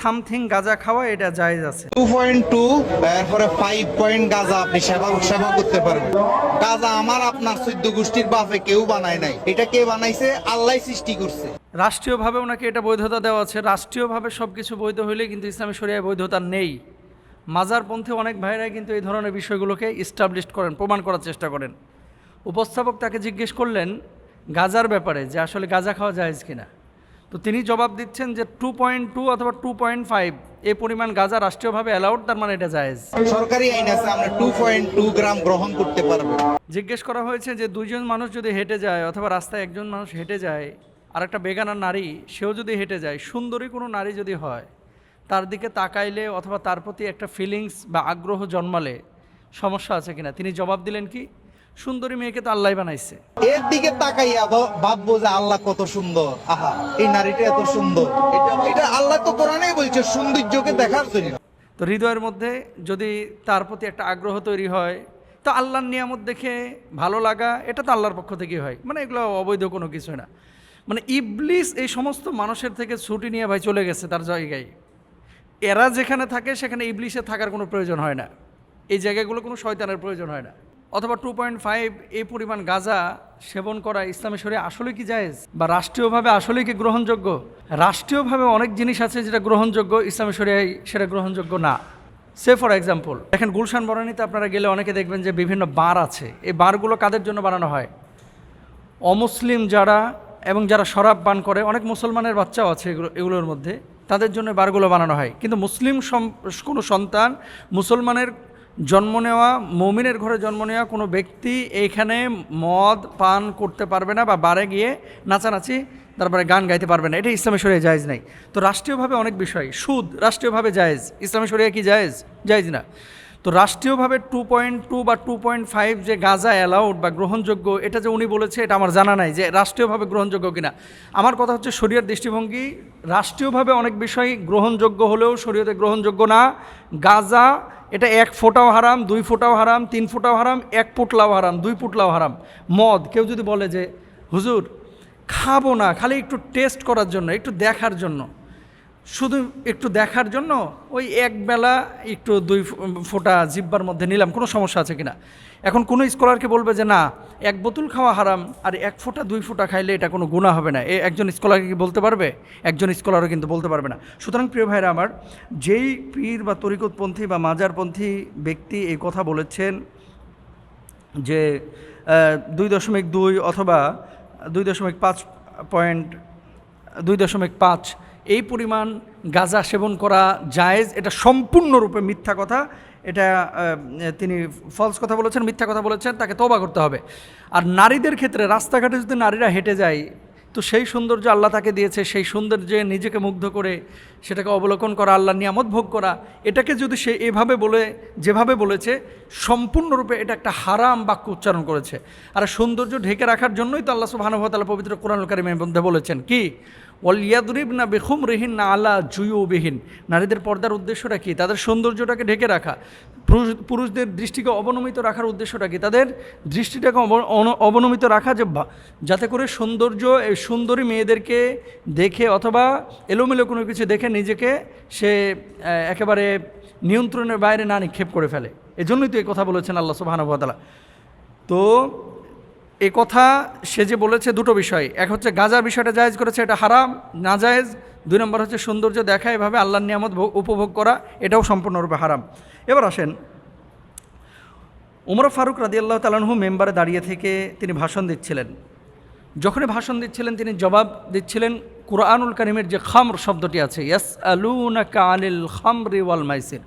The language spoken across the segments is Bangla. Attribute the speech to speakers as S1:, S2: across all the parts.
S1: সামথিং গাঁজা খাওয়া এটা জায়েজ আছে।
S2: টু পয়েন্ট টু এরপরে ফাইভ পয়েন্ট গাজা আপনি সেবা সেবা করতে পারবেন। গাজা আমার আপনার চোদ্দ গোষ্ঠীর বাপে কেউ বানায় নাই। এটা কে বানাইছে? আল্লাহ সৃষ্টি করছে।
S1: রাষ্ট্রীয়ভাবে ওনাকে এটা বৈধতা দেওয়া আছে। রাষ্ট্রীয়ভাবে সব কিছু বৈধ হইলে কিন্তু ইসলামী শরিয়ায় বৈধতা নেই। মাজারপন্থী অনেক ভাইরাই কিন্তু এই ধরনের বিষয়গুলোকে ইস্টাবলিশ করেন প্রমাণ করার চেষ্টা করেন। উপস্থাপক তাকে জিজ্ঞেস করলেন গাজার ব্যাপারে যে আসলে গাজা খাওয়া জায়েজ কিনা? তো তিনি জবাব দিচ্ছেন যে টু পয়েন্ট টু অথবা টু পয়েন্ট ফাইভ এই পরিমাণ গাঁজা রাষ্ট্রীয়ভাবে অ্যালাউড তার মানে এটা জায়েজ।
S2: সরকারি আইন আছে আমরা টু পয়েন্ট টু গ্রাম গ্রহণ করতে পারব।
S1: জিজ্ঞেস করা হয়েছে যে দুইজন মানুষ যদি হেঁটে যায় অথবা রাস্তায় একজন মানুষ হেঁটে যায় আর একটা বেগানা নারী সেও যদি হেঁটে যায় সুন্দরী কোনো নারী যদি হয় তার দিকে তাকাইলে অথবা তার প্রতি একটা ফিলিংস বা আগ্রহ জন্মালে সমস্যা আছে কিনা? তিনি জবাব দিলেন কি? সুন্দরী মেয়েকে তো আল্লাহ বানাইছে।
S2: এর দিকে তাকাইয়া ভাব- ভাববো যে আল্লাহ কত সুন্দর। আহা এই নারীটা এত সুন্দর। এটা এটা আল্লাহ তো কোরআনেই বলছে সৌন্দর্যকে দেখার জন্য।
S1: তো হৃদয়ের মধ্যে যদি তার প্রতি একটা আগ্রহ তৈরি হয় তো আল্লাহর নিয়ামত দেখে ভালো লাগা এটা তো আল্লাহর পক্ষ থেকেই হয়। মানে এগুলো অবৈধ কোনো কিছু না। মানে ইবলিস এই সমস্ত মানুষের থেকে ছুটি নিয়ে ভাই চলে গেছে তার জায়গায়। এরা যেখানে থাকে সেখানে ইবলিসে থাকার কোনো প্রয়োজন হয় না। এই জায়গাগুলো কোনো শয়তানের প্রয়োজন হয় না। অথবা টু পয়েন্ট ফাইভ এই পরিমাণ গাঁজা সেবন করা ইসলামী শরীরে আসলে কি জায়েজ? বা রাষ্ট্রীয়ভাবে আসলে কি গ্রহণযোগ্য? রাষ্ট্রীয়ভাবে অনেক জিনিস আছে যেটা গ্রহণযোগ্য, ইসলামী শরিয়ায় সেটা গ্রহণযোগ্য না। সে ফর এক্সাম্পল দেখেন গুলশান বরানিতে আপনারা গেলে অনেকে দেখবেন যে বিভিন্ন বার আছে। এই বারগুলো কাদের জন্য বানানো হয়? অমুসলিম যারা এবং যারা শরাব পান করে, অনেক মুসলমানের বাচ্চাও আছে এগুলো এগুলোর মধ্যে। তাদের জন্য বারগুলো বানানো হয়। কিন্তু মুসলিম কোনো সন্তান মুসলমানের জন্ম নেওয়া, মমিনের ঘরে জন্ম নেওয়া কোনো ব্যক্তি এইখানে মদ পান করতে পারবে না বা বারে গিয়ে নাচানাচি, তারপরে গান গাইতে পারবে না। এটা ইসলামী শরিয়া জায়েজ নাই। তো রাষ্ট্রীয়ভাবে অনেক বিষয়। সুদ, রাষ্ট্রীয়ভাবে জায়েজ। ইসলামী শরিয়া কি জায়েজ? জায়েজ না। তো রাষ্ট্রীয়ভাবে টু পয়েন্ট টু বা টু পয়েন্ট ফাইভ যে গাঁজা অ্যালাউড বা গ্রহণযোগ্য, এটা যে উনি বলেছে, এটা আমার জানা নাই যে রাষ্ট্রীয়ভাবে গ্রহণযোগ্য কিনা। আমার কথা হচ্ছে শরীয়র দৃষ্টিভঙ্গি, রাষ্ট্রীয়ভাবে অনেক বিষয় গ্রহণযোগ্য হলেও শরীয়তে গ্রহণযোগ্য না। গাঁজা এটা এক ফোঁটাও হারাম, দুই ফোঁটাও হারাম, তিন ফোঁটাও হারাম, এক পুটলাও হারাম, দুই পুটলাও হারাম। মদ, কেউ যদি বলে যে, হুজুর, খাব না, খালি একটু টেস্ট করার জন্য, একটু দেখার জন্য। শুধু একটু দেখার জন্য ওই একবেলা একটু দুই ফোঁটা জিব্বার মধ্যে নিলাম, কোনো সমস্যা আছে কিনা? এখন কোনো স্কলারকে বলবে যে, না, এক বোতল খাওয়া হারাম আর এক ফোঁটা, দুই ফোঁটা খাইলে এটা কোনো গুণা হবে না। এ একজন স্কলারকে কি বলতে পারবে? একজন স্কলারও কিন্তু বলতে পারবে না। সুতরাং প্রিয় ভাইরা আমার, যেই পীর বা তরিকতপন্থী বা মাজারপন্থী ব্যক্তি এই কথা বলেছেন যে দুই দশমিক দুই অথবা দুই দশমিক পাঁচ পয়েন্ট, দুই দশমিক পাঁচ এই পরিমাণ গাঁজা সেবন করা জায়েজ? এটা সম্পূর্ণরূপে মিথ্যা কথা। এটা তিনি ফলস কথা বলেছেন, মিথ্যা কথা বলেছেন, তাকে তবা করতে হবে। আর নারীদের ক্ষেত্রে, রাস্তাঘাটে যদি নারীরা হেঁটে যায়, তো সেই সৌন্দর্য আল্লাহ তাকে দিয়েছে, সেই সৌন্দর্যে নিজেকে মুগ্ধ করে সেটাকে অবলোকন করা, আল্লাহ নিয়ামত ভোগ করা। এটাকে যদি সে এভাবে বলে, যেভাবে বলেছে, সম্পূর্ণরূপে এটা একটা হারাম বাক্য উচ্চারণ করেছে। আর সৌন্দর্য ঢেকে রাখার জন্যই তো আল্লাহ সুবাহানুভাতালা পবিত্র কোরআন কারিমের মধ্যে বলেছেন। কি? ওয়ালিয়াদরিব না বেখুম রেহিন না আলা জুয়ুবিহীন। নারীদের পর্দার উদ্দেশ্যটা কী? তাদের সৌন্দর্যটাকে ঢেকে রাখা। পুরুষ- পুরুষদের দৃষ্টিকে অবনমিত রাখার উদ্দেশ্যটা কী? তাদের দৃষ্টিটাকে অব- অবনমিত রাখা যে যাতে করে সৌন্দর্য সুন্দরী মেয়েদেরকে দেখে অথবা এলোমেলো কোনো কিছু দেখে নিজেকে সে একেবারে নিয়ন্ত্রণের বাইরে না নিক্ষেপ করে ফেলে। এজন্যই তো এই কথা বলেছেন আল্লাহ সুবাহানুভাতালা তো এ কথা সে যে বলেছে দুটো বিষয়। এক হচ্ছে গাজার বিষয়টা জায়েজ করেছে, এটা হারাম, না জায়েজ। দুই নম্বর হচ্ছে সৌন্দর্য দেখা, এভাবে আল্লাহর নিয়ামত ভোগ- উপভোগ করা, এটাও সম্পূর্ণরূপে হারাম। এবার আসেন, উমর ফারুক রাদি আল্লাহ তালাহু মেম্বারে দাঁড়িয়ে থেকে তিনি ভাষণ দিচ্ছিলেন। যখনই ভাষণ দিচ্ছিলেন, তিনি জবাব দিচ্ছিলেন, কুরআনুল করিমের যে খামর শব্দটি আছে ইয়াস আলুনা কানিল খামরি ওয়াল মাইসির।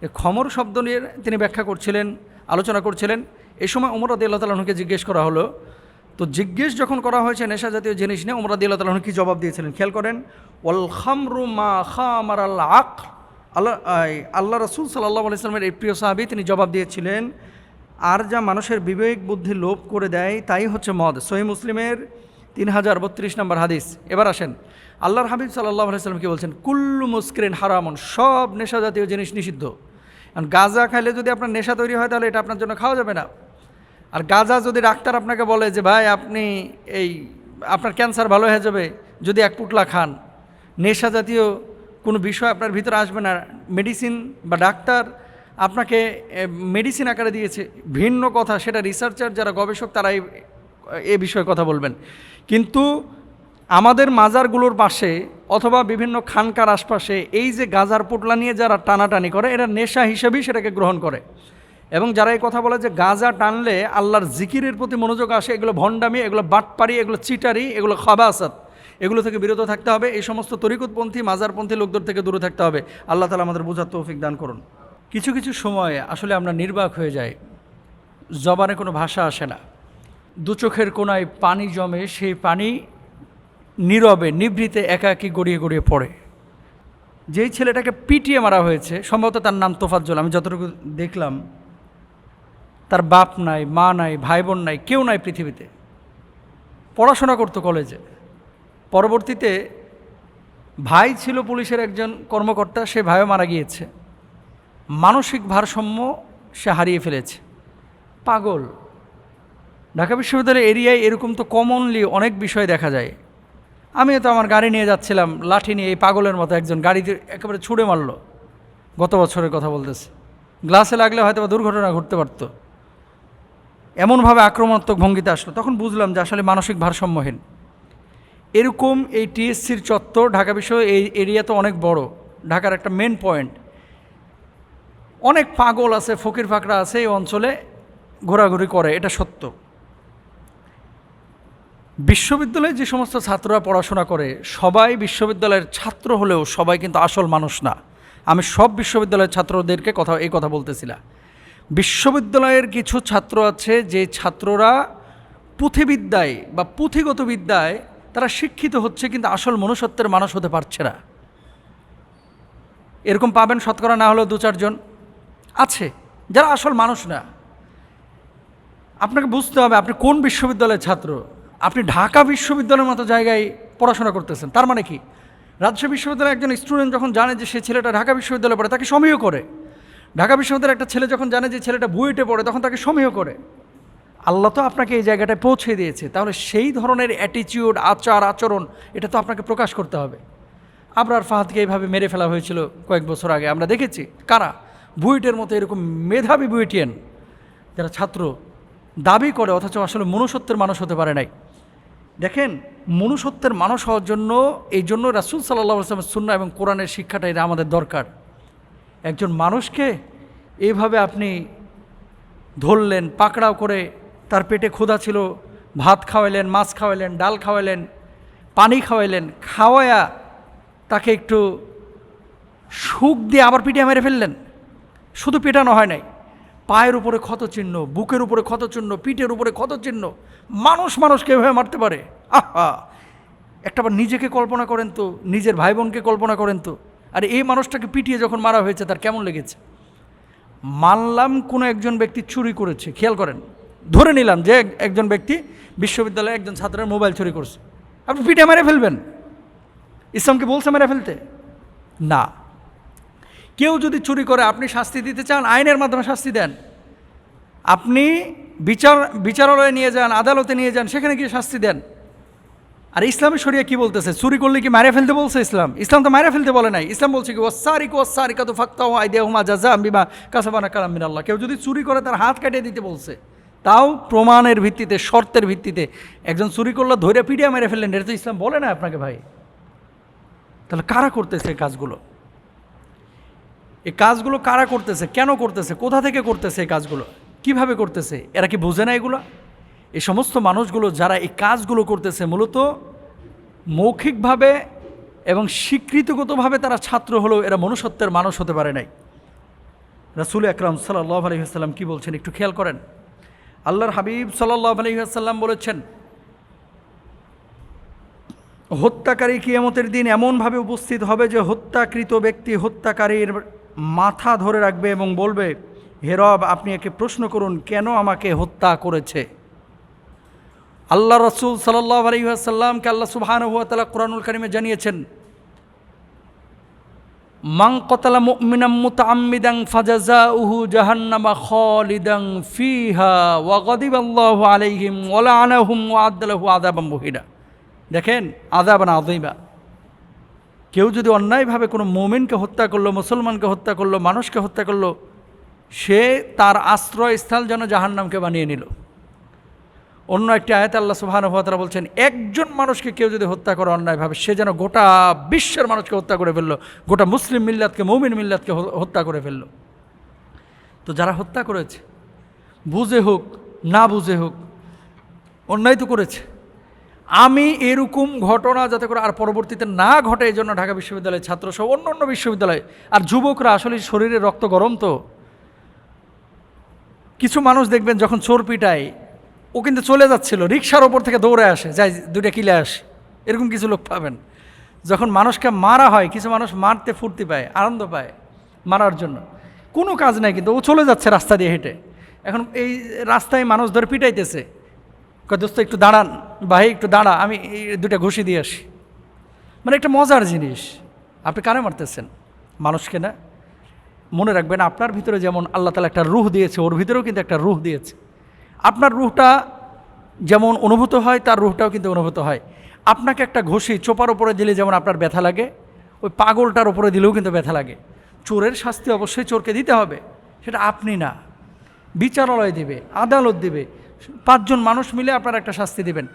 S1: এই খমর শব্দ নিয়ে তিনি ব্যাখ্যা করছিলেন, আলোচনা করছিলেন। এই সময় উমর আদি আল্লাহ জিজ্ঞেস করা হলো, তো জিজ্ঞেস যখন করা হয়েছে নেশা জাতীয় জিনিস নিয়ে, উমর আদি আল্লাহ তালাহন কী জবাব দিয়েছিলেন? খেয়াল করেন, ওয়াল খামরু মা খামার আল আক আল্লাহ আল্লাহ রসুল সাল্লাহ আলাইসলামের এই প্রিয় সাহাবি তিনি জবাব দিয়েছিলেন, আর যা মানুষের বিবেক বুদ্ধি লোপ করে দেয়, তাই হচ্ছে মদ। সহি মুসলিমের তিন হাজার বত্রিশ নম্বর হাদিস। এবার আসেন, আল্লাহর হাবিব সাল্লাহ আলাইসাল্লাম কি বলছেন, কুল্লু মুস্ক্রিন হারামন, সব নেশা জাতীয় জিনিস নিষিদ্ধ। কারণ গাঁজা খাইলে যদি আপনার নেশা তৈরি হয়, তাহলে এটা আপনার জন্য খাওয়া যাবে না। আর গাঁজা যদি ডাক্তার আপনাকে বলে যে, ভাই, আপনি এই, আপনার ক্যান্সার ভালো হয়ে যাবে, যদি এক পুটলা খান। নেশা জাতীয় কোনো বিষয় আপনার ভিতরে আসবে না। মেডিসিন বা ডাক্তার আপনাকে মেডিসিন আকারে দিয়েছে। ভিন্ন কথা, সেটা রিসার্চার যারা গবেষক তারা এ বিষয়ে কথা বলবেন। কিন্তু আমাদের মাজারগুলোর পাশে অথবা বিভিন্ন খানকার আশপাশে এই যে গাজার পোটলা নিয়ে যারা টানাটানি করে, এরা নেশা হিসেবেই সেটাকে গ্রহণ করে। এবং যারা এই কথা বলে যে গাঁজা টানলে আল্লাহর জিকিরের প্রতি মনোযোগ আসে, এগুলো ভণ্ডামি, এগুলো বাটপারি এগুলো চিটারি, এগুলো খাবাসাত, এগুলো থেকে বিরত থাকতে হবে। এই সমস্ত তরিকুতপন্থী, মাজারপন্থী লোকদের থেকে দূরে থাকতে হবে। আল্লাহ তালা আমাদের বোঝার তৌফিক দান করুন। কিছু কিছু সময়ে আসলে আমরা নির্বাক হয়ে যাই। জবানে কোনো ভাষা আসে না। দু চোখের কোনায় পানি জমে, সেই পানি নীরবে, নিভৃতে একাকি গড়িয়ে গড়িয়ে পড়ে। যেই ছেলেটাকে পিটিয়ে মারা হয়েছে, সম্ভবত তার নাম তোফাজ্জল, আমি যতটুকু দেখলাম তার বাপ নাই, মা নাই ভাই বোন নাই, কেউ নাই পৃথিবীতে। পড়াশোনা করতো কলেজে। পরবর্তীতে ভাই ছিল পুলিশের একজন কর্মকর্তা, সে ভাইও মারা গিয়েছে। মানসিক ভারসাম্য সে হারিয়ে ফেলেছে। পাগল। ঢাকা বিশ্ববিদ্যালয়ের এরিয়ায় এরকম তো কমনলি অনেক বিষয় দেখা যায়। আমি তো আমার গাড়ি নিয়ে যাচ্ছিলাম, লাঠি নিয়ে এই পাগলের মতো একজন গাড়িতে একেবারে ছুঁড়ে মারলো। গত বছরের কথা বলতেছে। গ্লাসে লাগলে হয়তো বা দুর্ঘটনা ঘটতে পারতো। এমনভাবে আক্রমণাত্মক ভঙ্গিতে আসলো, তখন বুঝলাম যে আসলে মানসিক ভারসাম্যহীন। এরকম এই টিএসসির চত্বর ঢাকা বিশ্ব এই এরিয়া তো অনেক বড়, ঢাকার একটা মেন পয়েন্ট অনেক পাগল আছে, ফকির ফাকরা আছে এই অঞ্চলে ঘোরাঘুরি করে, এটা সত্য। বিশ্ববিদ্যালয়ে যে সমস্ত ছাত্ররা পড়াশোনা করে, সবাই বিশ্ববিদ্যালয়ের ছাত্র হলেও সবাই কিন্তু আসল মানুষ না। আমি সব বিশ্ববিদ্যালয়ের ছাত্রদেরকে কথা, এই কথা বলতেছিলাম। বিশ্ববিদ্যালয়ের কিছু ছাত্র আছে যে ছাত্ররা পুঁথিবিদ্যায় বা পুঁথিগত বিদ্যায় তারা শিক্ষিত হচ্ছে কিন্তু আসল মনুষ্যত্বের মানুষ হতে পারছে না। এরকম পাবেন শতকরা না হলেও দু চারজন আছে যারা আসল মানুষ না। আপনাকে বুঝতে হবে আপনি কোন বিশ্ববিদ্যালয়ের ছাত্র? আপনি ঢাকা বিশ্ববিদ্যালয়ের মতো জায়গায় পড়াশোনা করতেছেন, তার মানে কি? রাজশাহী বিশ্ববিদ্যালয়ের একজন স্টুডেন্ট যখন জানে যে সে ছেলেটা ঢাকা বিশ্ববিদ্যালয়ে পড়ে, তাকে সমীহ করে। ঢাকা বিশ্ববিদ্যালয়ের একটা ছেলে যখন জানে যে ছেলেটা বুয়েটে পড়ে, তখন তাকে সমীহ করে। আল্লাহ তো আপনাকে এই জায়গাটায় পৌঁছে দিয়েছে। তাহলে সেই ধরনের অ্যাটিচিউড আচার, আচরণ, এটা তো আপনাকে প্রকাশ করতে হবে। আবরার ফাহাদকে এইভাবে মেরে ফেলা হয়েছিল কয়েক বছর আগে। আমরা দেখেছি কারা? বুয়েটের মতো এরকম মেধাবী বুয়েটিয়ান, যারা ছাত্র দাবি করে, অথচ আসলে মনুষ্যত্বের মানুষ হতে পারে নাই। দেখেন, মনুষ্যত্বের মানুষ হওয়ার জন্য, এই জন্য রাসুল সাল্লাহ আসলামের সুন্না এবং কোরআনের শিক্ষাটা এটা আমাদের দরকার। একজন মানুষকে এইভাবে আপনি ধরলেন, পাকড়াও করে তার পেটে ক্ষুধা ছিল, ভাত খাওয়াইলেন, মাছ খাওয়াইলেন, ডাল খাওয়াইলেন, পানি খাওয়াইলেন, খাওয়ায়া তাকে একটু সুখ দিয়ে আবার পিটিয়ে মেরে ফেললেন। শুধু পেটানো হয় নাই। পায়ের উপরে ক্ষত চিহ্ন, বুকের উপরে ক্ষত চিহ্ন, পিঠের উপরে ক্ষত চিহ্ন, মানুষ মানুষকে এভাবে মারতে পারে। আহা! একটাবার নিজেকে কল্পনা করেন তো, নিজের ভাই বোনকে কল্পনা করেন তো। আর এই মানুষটাকে পিটিয়ে যখন মারা হয়েছে, তার কেমন লেগেছে? মানলাম কোনো একজন ব্যক্তি চুরি করেছে, খেয়াল করেন। ধরে নিলাম যে একজন ব্যক্তি বিশ্ববিদ্যালয়ে একজন ছাত্রের মোবাইল চুরি করছে। আপনি পিঠে মেরে ফেলবেন। ইসলামকে বলছে মেরে ফেলতে? না। কেউ যদি চুরি করে, আপনি শাস্তি দিতে চান, আইনের মাধ্যমে শাস্তি দেন। আপনি বিচার বিচারালয়ে নিয়ে যান, আদালতে নিয়ে যান, সেখানে গিয়ে শাস্তি দেন। আর ইসলামী শরিয়া কি বলতেছে? চুরি করলে কি মারে ফেলতে বলছে ইসলাম? ইসলাম তো মারে ফেলতে বলে নাই। ইসলাম বলছে কি ওসারিক ওসারিকা তো ফাক্তা আই দেহুমা জাজা বিমা কাসাবানা কালাম আল্লাহ কেউ যদি চুরি করে তার হাত কাটিয়ে দিতে বলছে, তাও প্রমাণের ভিত্তিতে, শর্তের ভিত্তিতে একজন চুরি করলে ধরে পিডিয়া মেরে ফেললেন, এটা তো ইসলাম বলে না আপনাকে ভাই। তাহলে কারা করতেছে কাজগুলো? এই কাজগুলো কারা করতেছে? কেন করতেছে? কোথা থেকে করতেছে এই কাজগুলো? কীভাবে করতেছে? এরা কি বোঝে না এগুলো? এই সমস্ত মানুষগুলো যারা এই কাজগুলো করতেছে মূলত মৌখিকভাবে এবং স্বীকৃতিগতভাবে তারা ছাত্র হলেও এরা মনুষ্যত্বের মানুষ হতে পারে নাই। রাসুল আকরাম সাল্লাহ আলহিহাস্লাম কী বলছেন একটু খেয়াল করেন। আল্লাহর হাবিব সাল্লাহ আলহিহাস্লাম বলেছেন, হত্যাকারী কিয়ামতের দিন এমনভাবে উপস্থিত হবে যে হত্যাকৃত ব্যক্তি হত্যাকারীর মাথা ধরে রাখবে এবং বলবে হেরব আপনি একে প্রশ্ন করুন, কেন আমাকে হত্যা করেছে আল্লাহ রসুল সাল্লাহ আলহিহাসাল্লামকে আল্লাহ সুবহান হুয়া তালা কোরআনুল কারিমে জানিয়েছেন মাং কতালা মুমিনাম মুতাআম্মিদাং ফাজাজাউহু জাহান্নামা খালিদাং ফিহা ওয়া গাদিবাল্লাহু আলাইহিম ওয়া লাআনাহুম ওয়া আদালাহু আযাবাম মুহিনা। দেখেন, আযাবান আযীমা। কেউ যদি অন্যায়ভাবে কোনো মোমেনকে হত্যা করল, মুসলমানকে হত্যা করল, মানুষকে হত্যা করল, সে তার আশ্রয়স্থল যেন জাহান্নামকে বানিয়ে নিল। অন্য একটি আয়াত আল্লাহ সুবাহানুভাতরা বলছেন, একজন মানুষকে কেউ যদি হত্যা করে অন্যায়ভাবে, সে যেন গোটা বিশ্বের মানুষকে হত্যা করে ফেলল, গোটা মুসলিম মিল্লাতকে, মৌমিন মিল্লাতকে হত্যা করে ফেলল। তো যারা হত্যা করেছে, বুঝে হোক, না বুঝে হোক, অন্যায় তো করেছে। আমি এরকম ঘটনা যাতে করে আর পরবর্তীতে না ঘটে, এই জন্য ঢাকা বিশ্ববিদ্যালয়ের ছাত্র সহ অন্য অন্য বিশ্ববিদ্যালয়ে, আর যুবকরা আসলে শরীরে রক্ত গরম তো। কিছু মানুষ দেখবেন যখন চোর পিটায় ও কিন্তু চলে যাচ্ছিল রিক্সার ওপর থেকে দৌড়ে আসে, যাই, দুইটা কিলে আসে। এরকম কিছু লোক পাবেন। যখন মানুষকে মারা হয়, কিছু মানুষ মারতে ফুর্তি পায়, আনন্দ পায় মারার জন্য। কোনো কাজ নাই কিন্তু ও চলে যাচ্ছে রাস্তা দিয়ে হেঁটে। এখন এই রাস্তায় মানুষ ধরে পিটাইতেছে। দোস্ত, একটু দাঁড়ান, ভাই, একটু দাঁড়া, আমি এই দুটা ঘুষি দিয়ে আসি। মানে একটা মজার জিনিস। আপনি কারে মারতেছেন। মানুষকে না, মনে রাখবেন আপনার ভিতরে যেমন আল্লাহ তালা একটা রুহ দিয়েছে, ওর ভিতরেও কিন্তু একটা রুহ দিয়েছে। আপনার রুহটা যেমন অনুভূত হয়, তার রুহটাও কিন্তু অনুভূত হয়। আপনাকে একটা ঘষি চোপার উপরে দিলে যেমন আপনার ব্যথা লাগে, ওই পাগলটার উপরে দিলেও কিন্তু ব্যথা লাগে। চোরের শাস্তি অবশ্যই চোরকে দিতে হবে, সেটা আপনি না। বিচারালয় দিবে, আদালত দিবে, পাঁচজন মানুষ মিলে আপনার একটা শাস্তি দিবেন।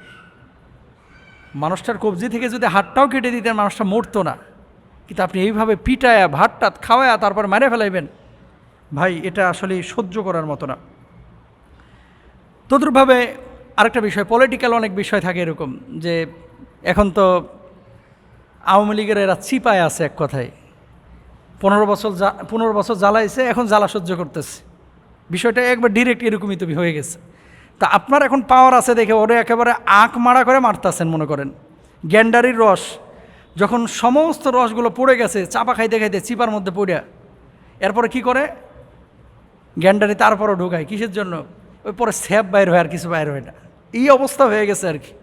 S1: মানুষটার কবজি থেকে যদি হাতটাও কেটে দিতেন, মানুষটা মরতো না। কিন্তু আপনি এইভাবে পিটায়া, ভাতটাত খাওয়ায়া তারপর মেরে ফেলাইবেন। ভাই, এটা আসলে সহ্য করার মতো না। তদ্রুপভাবে আরেকটা বিষয় পলিটিক্যাল অনেক বিষয় থাকে এরকম যে এখন তো আওয়ামী লীগের এরা চিপায় আছে এক কথায়। পনেরো বছর যা পনেরো বছর জ্বালাইছে, এখন জ্বালা সহ্য করতেছে। বিষয়টা একবার ডিরেক্ট এরকমই তুমি হয়ে গেছে। তা আপনার এখন পাওয়ার আছে দেখে ওরে একেবারে আঁক মারা করে মারতাছেন মনে করেন। গ্যান্ডারির রস, যখন সমস্ত রসগুলো পড়ে গেছে, চাপা খাইতে খাইতে চিপার মধ্যে পড়ে এরপরে কি করে? গ্যান্ডারি তারপরও ঢোকায়, কিসের জন্য? ওই পরে স্যাপ বাইর হয় আর কিছু বাইর হয় না। এই অবস্থা হয়ে গেছে আর কি।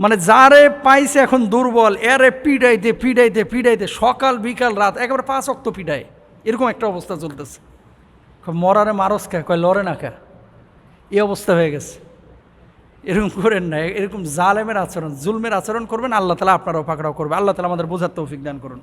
S1: মানে যারে পাইছে এখন দুর্বল, এরে পিডাইতে পিডাইতে পিডাইতে, সকাল, বিকাল, রাত, একেবারে পাঁচ অক্ত পিডায়। এরকম একটা অবস্থা চলতেছে। মরারে মারস কে? কয় লড়ে না কে? এই অবস্থা হয়ে গেছে। এরকম করেন না, এরকম জালেমের আচরণ, জুলমের আচরণ করবেন, আল্লাহ তালা আপনারাও পাকড়াও করবে। আল্লাহ তালা আমাদের বোঝার তৌফিক দান করুন।